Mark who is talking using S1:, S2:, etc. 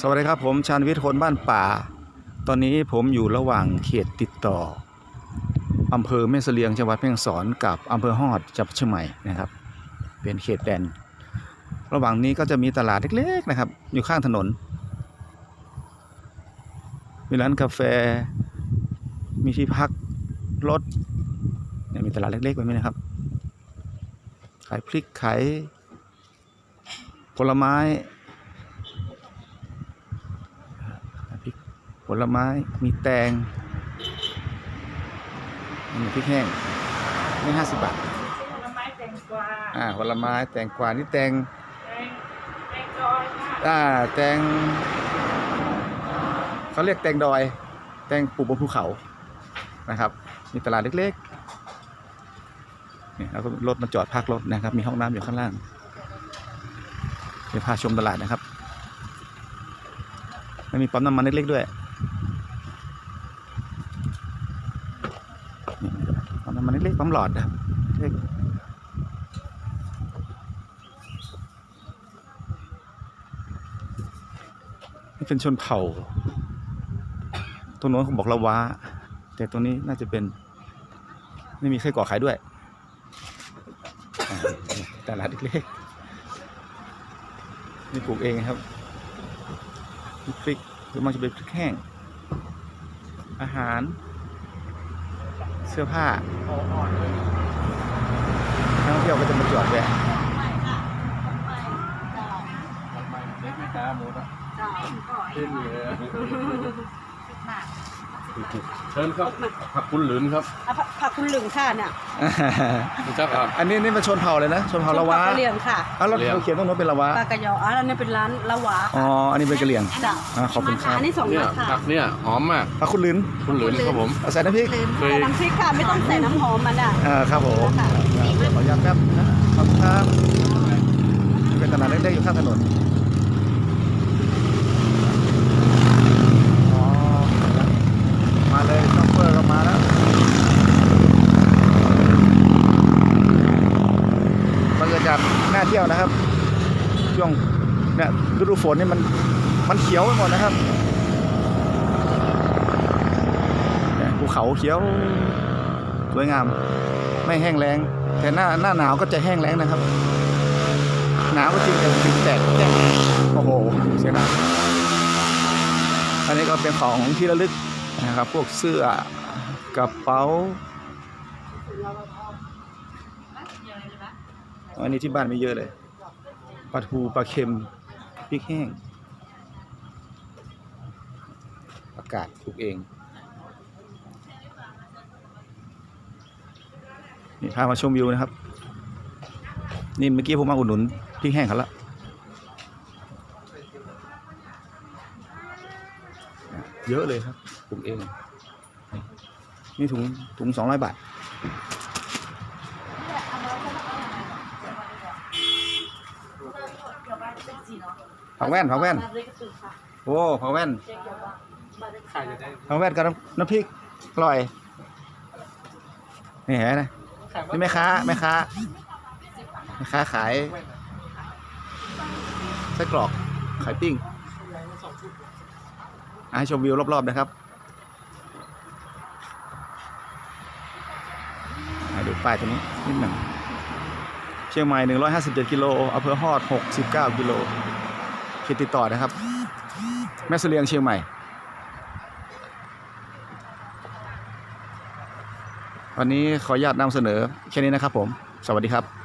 S1: สวัสดีครับผมชาญวิทย์คนบ้านป่า ตอนนี้ผมอยู่ระหว่างเขตติดต่ออำเภอแม่เสลียงจังหวัดแพร่ฮ่องสอนกับอำเภอฮอดจังหวัดเชียงใหม่นะครับ เป็นเขตแดน ระหว่างนี้ก็จะมีตลาดเล็กๆนะครับ อยู่ข้างถนน มีร้านกาแฟ มีที่พักรถเนี่ยมีตลาดเล็กๆแบบนี้นะครับ ขายพริกขายผลไม้ พริกผ ลไม้ มีแตงมีพริกแห้งนี่ห้าสิบบาท
S2: ผลไม้แตงกวา
S1: อ่าผลไม้แตงกวานี่แตง
S2: แตงแตงดอยค่ะ
S1: อ่าแตงเขาเรียกแตงดอย แตงปลูกบนภูเขานะครับ มีตลาดเล็กๆนี่แล้วก็รถมาจอดพักรถนะครับ มีห้องน้ำอยู่ข้างล่างเดี๋ยวพาชมตลาดนะครับแล้วมีปั๊มน้ำมันเล็กๆด้วย นี่ปั๊มน้ำมัน เล็กๆปั๊มหลอดนะครับเล็กนี่เป็นชนเผ่าตรงโน้นเขาบอกละวะแต่ตรงนี้น่าจะเป็น ไม่มีไส้กรอกขายด้วยตลาดเล็กๆนี่ปลูกเองครับพริกหรือมันจะเป็นพริกแห้ง อาหาร เสื้อผ้านักท่องเที่ยวก็จะมาจอดแวะ
S3: เล็กไม่ค้าหมดอะเช่นเลย เชิญครับผักคุณหลุนครับ
S4: อะผักผักคุณหลึงค่ะเนี่ย
S3: รู้จักครับ
S1: อันนี้นี่มาชนเผ่าเลยนะ ชนเผ่าละวะ
S4: กะเหรี่ยงค่ะ
S1: อ้าวเรา
S3: กะเหรี่ยง
S1: เราเขียนตรงโน้นเป็นละวะ
S4: ปลากระยออะแล้วเนี่ยเป็นร้านละหวา
S1: อ๋อ อันนี้เป็นกะเหรี่ยง
S4: จ้ะ
S1: อ่าขอบคุณครับ
S4: อันนี้สอง
S3: เนี่ย
S4: มัดค่ะ
S3: ผักเนี่ยหอมมาก
S1: พระคุณลิ้น
S3: คุณหลุนครับผม
S1: เอาใส่น้ำพริก
S3: เคย
S4: ใส่น้ำพริกค่ะ ไม่ต้องใส่น้ำหอมมันอะ
S1: อ่าครับผม
S4: ค่ะ
S1: ขออนุญาตแป๊บนะขอบคุณครับนี่เป็นตลาดเล็กๆอยู่ข้างถนนอ๋อมาเลยช็อปเปอร์ก็มาแล้วบรรยากาศน่าเที่ยวนะครับ ช่วงเนี่ยฤดูฝนนี่มันมันเขียวไปหมดนะครับภูเขาเขียวสวยงาม ไม่แห้งแล้ง แต่หน้าหน้าหนาวก็จะแห้งแล้งนะครับ หนาวก็จริงแต่ถึงแตกแโอ้โหเสียดาอันนี้ก็เป็นของที่ระลึกนะครับ พวกเสื้อกระเป๋า อันนี้ที่บ้านไม่เยอะเลยปลาทูปลาเค็มพริกแห้งอากาศปลูกเองนี่พามาชมวิวนะครับ นี่เมื่อกี้ผมมาอุดหนุนพริกแห้งเขาละเยอะเลยครับปลูกเอง นี่ถุงถุงสองร้อยบาท ผักแว่นผักแว่น โอ้ผักแว่นผักแว่นกับน้ำน้ำพริกอร่อย นี่เห็นไหมนะนี่แม่ค้าแม่ค้าแม่ค้าขายไส้กรอกขายปิ้งอะให้ชมวิวรอบ ๆ นะครับอะดูป้ายตรงนี้นิดหนึ่งเชียงใหม่ 157 กิโลอำเภอฮอด 69 กิโล เขตติดต่อนะครับ แม่เสลียงเชียงใหม่วันนี้ขออนุญาตนำเสนอแค่นี้นะครับผม สวัสดีครับ